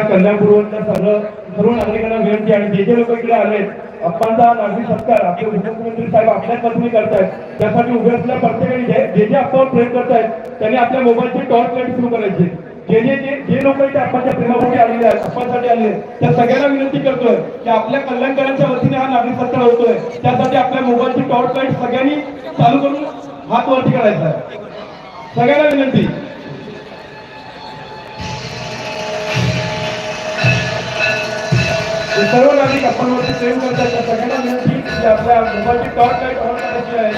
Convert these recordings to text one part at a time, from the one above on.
कल्याणपूर्वच्या सगळं सर्व नागरिकांना विनंती आणि जे जे लोक इकडे आले अप्पांचा नागरिक सत्कार आपले उपमुख्यमंत्री साहेब आपल्याच पद्धतीने करतायत. त्यासाठी उभे असलेल्या प्रत्येकाने जे जे जे आपण प्रेम करतायत त्यांनी आपल्या मोबाईलची टॉर्च लाइट सुरू करायची. जे जे जे जे लोक इथे आपणच्या प्रेमापोटी आलेले आहेत आपणसाठी आले त्या सगळ्यांना विनंती करतोय की आपल्या कल्याणकरांच्या वतीने हा नागरिक सत्कार होतोय. त्यासाठी आपल्या मोबाईलची टॉर्च लाइट सगळ्यांनी चालू करून हात वरती करायचा आहे. सगळ्यांना विनंती. हे सर्व नागरिक आपण प्रेम करतात. त्या सगळ्यांना विनंती की आपल्या मोबाईलची टॉर्च लाइट ऑन करायची आहे.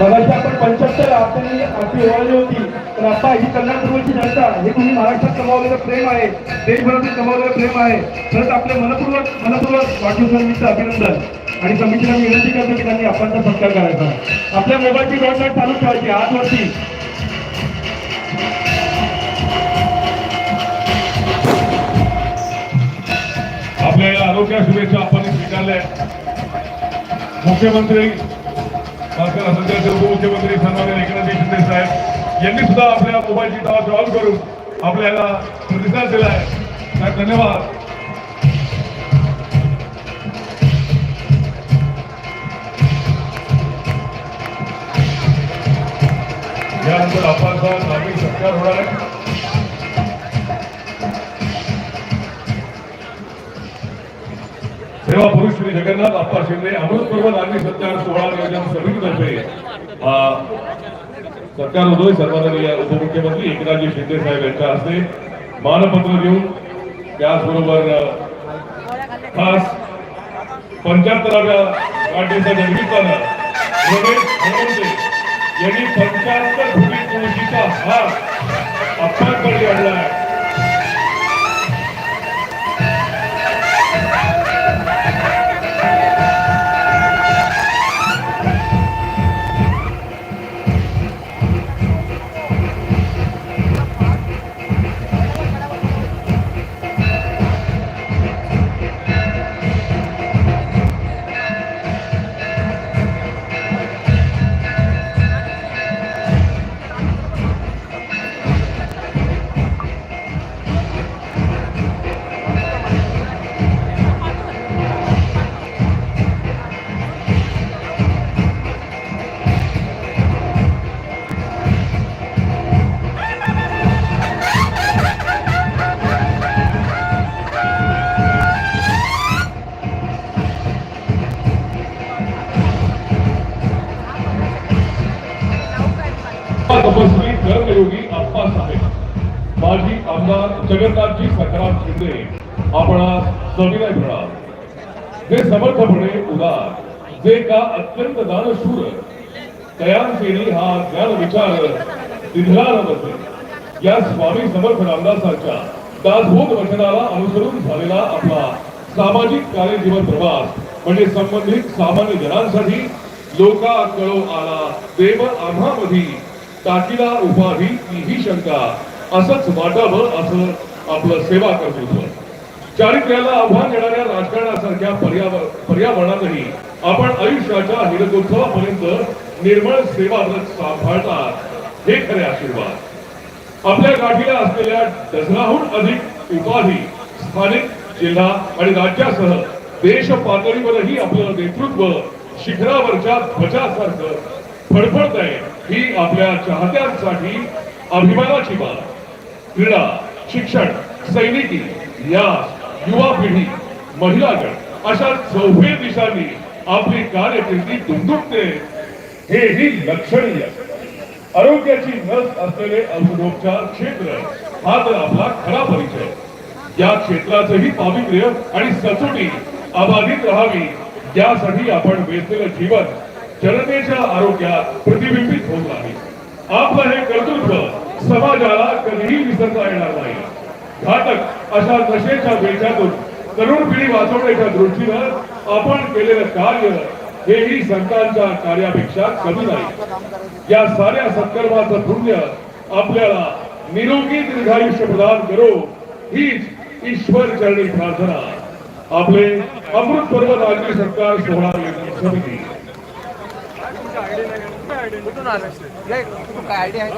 मगाशी आपण पंच्याहत्तर आपल्याला आपली ओळखली होती. तर आता ही कल्याणपूर्वची जनता हे तुम्ही महाराष्ट्रात कमावलेलं प्रेम आहे. देशभरातील कमावलेलं प्रेम आहे. खरंच आपले मनपूर्वक मनपूर्वक वाढदिवसानिमित्त अभिनंदन. आणि कमिटीला मी विनंती करतो की त्यांनी आपणचा सत्कार करायचा. आपल्या मोबाईलची टॉर्च लाइट चालू ठेवायची आजवरती. आपल्या आरोग्य शुभेच्छा आपण स्वीकारल्या मुख्यमंत्री मात्र सध्याचे उपमुख्यमंत्री सन्मान्य एकनाथ शिंदे साहेब यांनी सुद्धा आपल्या मोबाईलची टावर ऑन करून आपल्याला प्रतिसाद दिलाय. साहेब धन्यवाद. यानंतर आपण नागरिक सत्कार होणार आहे. सेवा पुरुष श्री जगन्नाथ अप्पा शिंदे अमृतपूर्व नागरी सत्कार सोहळा नियोजन समितीतर्फे हा सत्कार होतोय सर्वांनी उपमुख्यमंत्री एकनाथजी शिंदे साहेब यांच्या हस्ते मानपत्र देऊन त्याचबरोबर खास पंच्याहत्तराव्या वाढदिवसाच्या निमित्तानं यांनी पंच्याहत्तर फुटी तुळशीचा हार आपल्याकडे आणला आहे. तपस्वी कर्मयोगी अप्पासाहेब माजी आमदार जगन्नाथजी सकराम शिंदे आपणास सविनय प्रणाम जे समर्थपणे उदार जे का अत्यंत दानशूर दयांसेनी हा ज्ञान विचार निधनाला बसले या स्वामी समर्थ रामदासांच्या दासभूत वचनाला अनुसरून झालेला आपला सामाजिक कार्यजीवन प्रवास म्हणजे संबंधित सामान्य जनांसाठी लोका कळो आला देव आम्हामधी टाकीला उभाही ही शंका. असंच वाटावं असं आपलं सेवा कर्तृत्व चारित्र्याला आव्हान देणाऱ्या राजकारणासारख्या पर्यावरणातही आपण आयुष्याच्या हिरकोत्सवापर्यंत निर्मळ सेवा सांभाळतात हे खरे आशीर्वाद. आपल्या गाठीला असलेल्या डझनाहून अधिक उपाधी स्थानिक जिल्हा आणि राज्यासह देश पातळीवरही आपलं नेतृत्व शिखरावरच्या ध्वजासारखं फडफडत आहे ही आपल्या चाहत्यांसाठी अभिमानाची बाब. क्रीडा शिक्षण सैनिकी या युवा पिढी महिला गट अशा चौभे दिशांनी आपली कार्यकिर्दी दुमदुमते. हेही लक्षणीय. आरोग्याची नस असलेले औषधोपचार क्षेत्र हा तर आपला खरा परिचय. या क्षेत्राचंही पावित्र्य आणि सचोटी अबाधित राहावी यासाठी आपण वेचलेलं जीवन जनतेच्या आरोग्य आपलं हे कर्तृत्व। समाजाला कधीही विसरता येणार नाही. घातक अशा नशेच्या बेच्यातून तरुण पिढी वाचवण्याच्या दृष्टीनं आपण केलेलं कार्य हेही संतांच्या कार्यापेक्षा कमी नाही. या साऱ्या सत्कर्माचं पुण्य आपल्याला निरोगी दीर्घायुष्य प्रदान करो हीच ईश्वर चरणी प्रार्थना. आपले अमृत पर्व राज्य सरकार सोहळा समिती. कुठून आलं काय आयडिया आहे